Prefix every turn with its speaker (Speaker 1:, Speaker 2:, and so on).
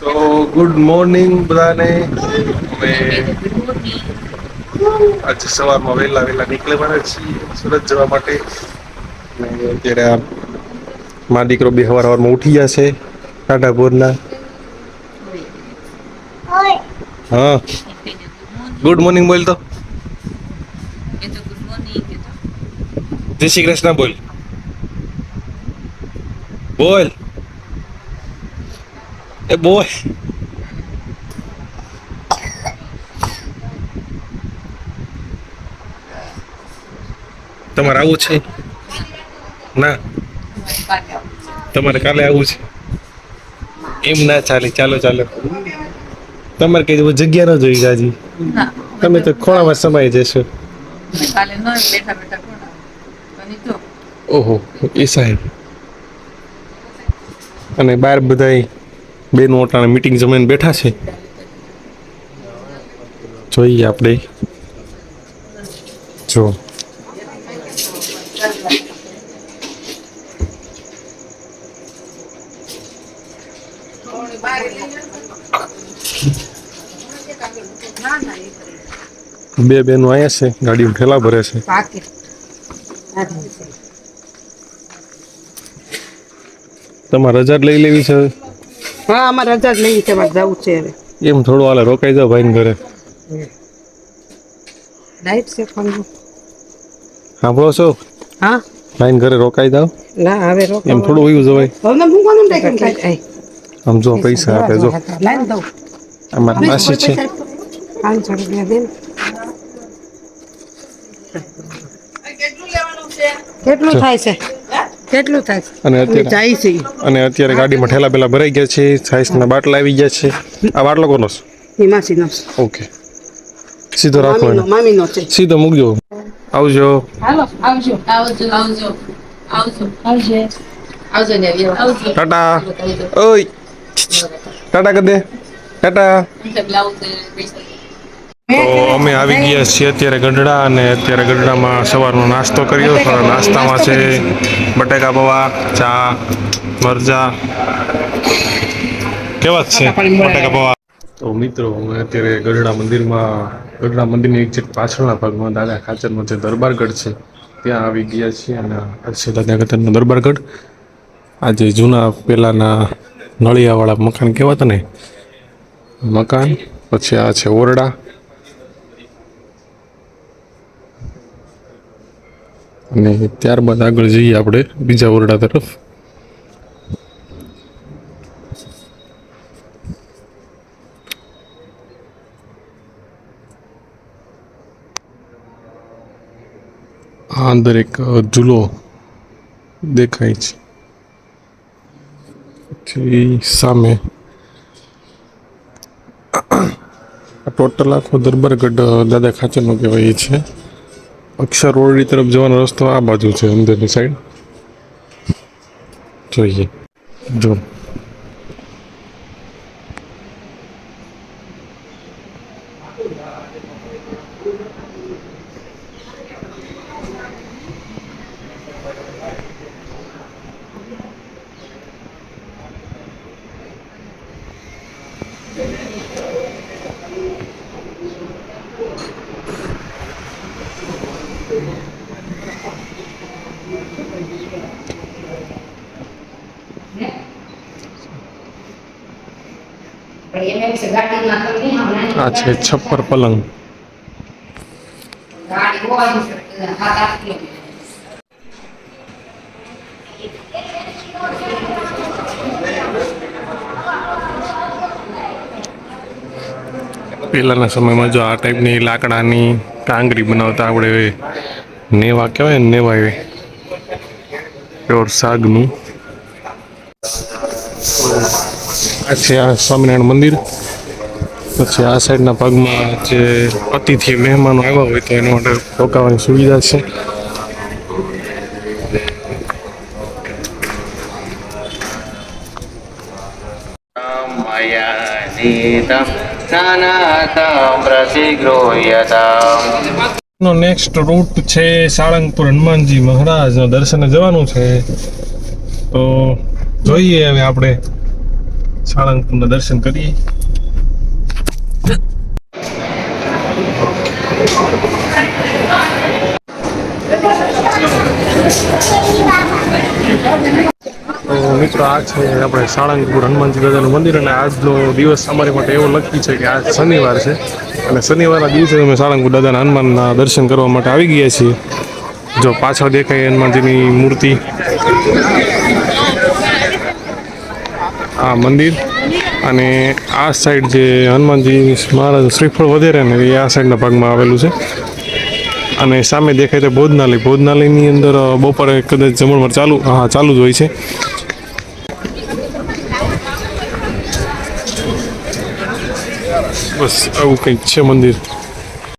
Speaker 1: તો good morning બધાને. અમે આજે સવારમાં વહેલા વહેલા નીકળવાના છીએ સુરત જવા માટે. અને અત્યારે આ મા દીકરો બે સવાર સવારમાં ઉઠી ગયા છે ટાટા ભોરના હા. ગુડ મોર્નિંગ બોલ તો. જય શ્રી કૃષ્ણ બોલ. બોલ. એ બોલ. તમારે આવું છે? ના. તમારે કાલે આવું છે? એમ ના ચાલે. ચાલો ચાલો. તમારે કઈ જગ્યા ન જોઈ જાજી. તમે તો ખોણામાં સમાઈ જશો. ઓહો એ સાહેબ. અને બાર બધાય બેનો અટાણે મીટિંગ જમાઈને બેઠા છે. જોઈએ આપણે. જો. બે બેનો આવ્યા છે ગાડીમાં ઠેલા ભરે છે. તમારે રજા લઈ લેવી છે?
Speaker 2: હા અમારે રજા જ લેવી છે મારે જવું છે હવે.
Speaker 1: એમ થોડું હાલે રોકાઈ જાવ ભાઈને ઘરે.
Speaker 2: લાઈટ છે ફોન
Speaker 1: સાંભળો છો?
Speaker 2: હા.
Speaker 1: ભાઈને ઘરે રોકાઈ જાવ
Speaker 2: ના હવે રોકાઈ
Speaker 1: એમ થોડું હોયું. જવાય
Speaker 2: હવે મૂકવાનું ને કાંઈ
Speaker 1: આમ જો પૈસા આપે જો.
Speaker 2: લાઈન દઉં.
Speaker 1: અમારી માસી છે.
Speaker 2: પાંચસો રૂપિયા દે ને. કેટલું થાય છે? કેટલું થાય?
Speaker 1: અને અત્યારે
Speaker 2: જાય છે.
Speaker 1: અને અત્યારે ગાડીમાં ઠેલા પેલા ભરાઈ ગયા છે સાઈઝના બાટલા આવી ગયા છે. આ બાટલો કોનો છે
Speaker 2: હિમાસીનો
Speaker 1: ઓકે. સીધો રાખો
Speaker 2: મામીનો છે.
Speaker 1: સીધો મૂકજો. આવજો.
Speaker 2: હાલો આવજો.
Speaker 3: આવજો આવજો. આવજો. આવજો. આવજો ને આવજો.
Speaker 1: ટાટા. ઓય. ટાટા કદે ટાટા.
Speaker 3: બ્લાઉઝ પૈસા
Speaker 1: તો અમે આવી ગયા છીએ અત્યારે ગઢડા અને અત્યારે ગઢડામાં સવારનો નાસ્તો કર્યો. તો નાસ્તામાં છે બટેકા પૌવા ચા મરચા. કેવા છે બટેકા પૌવા? તો મિત્રો અમે અત્યારે ગઢડા મંદિરમાં ગઢડા મંદિરની એક પાછળના ભાગમાં દાદા ખાચરનો જે દરબારગઢ છે ત્યાં આવી ગયા છીએ અને આ છે દાદા ખાચરનો દરબારગઢ. આ જે જૂના પહેલાંના નળિયાવાળા મકાન કહેવાતા ને? મકાન પછી આ છે ઓરડા. અને ત્યારબાદ આગળ જઈએ આપણે બીજા ઓરડા તરફ. આ અંદર એક ઝૂલો દેખાય છે. પછી સામે ટોટલ આખો દરબારગઢ દાદા ખાચરનો કહેવાય છે. અક્ષર રોડની તરફ જવાનો રસ્તો આ બાજુ છે અંદરની સાઈડ જોઈએ. જો આ છે છપ્પર પલંગ. પહેલાંના સમયમાં જો આ ટાઈપની લાકડાની કાંગરી બનાવતા આપણે નેવા કહેવાય ને નેવા એ. પ્યોર સાગનું. પછી આ સ્વામિનારાયણ મંદિર. પછી આ સાઈડના ભાગમાં જે અતિથિ મહેમાનો આવ્યા હોય તો એના માટે રોકાવાની સુવિધા છે. નો નેક્સ્ટ રૂટ છે સાળંગપુર હનુમાનજી મહારાજના દર્શને જવાનું છે. તો જોઈએ હવે આપણે. સાળંગપુરના દર્શન કરીએ. તો મિત્રો આ છે આપણે સાળંગપુર હનુમાનજી દાદાનું મંદિર અને આજનો દિવસ અમારી માટે એવો લખી છે કે આજ શનિવાર છે. અને શનિવારના દિવસે અમે સાળંગપુર દાદાના હનુમાનના દર્શન કરવા માટે આવી ગયા છીએ. જો પાછળ દેખાય હનુમાનજીની મૂર્તિ. આ મંદિર અને આ સાઈડ જે હનુમાનજી મહારાજ શ્રીફળ વધારે ને એ આ સાઈડના ભાગમાં આવેલું છે. અને સામે દેખાય તો ભોજનાલય. ભોજનાલયની અંદર બપોરે કદાચ જમણવાર ચાલુ હા, ચાલુ જ હોય છે. બસ આવું કંઈક છે મંદિર.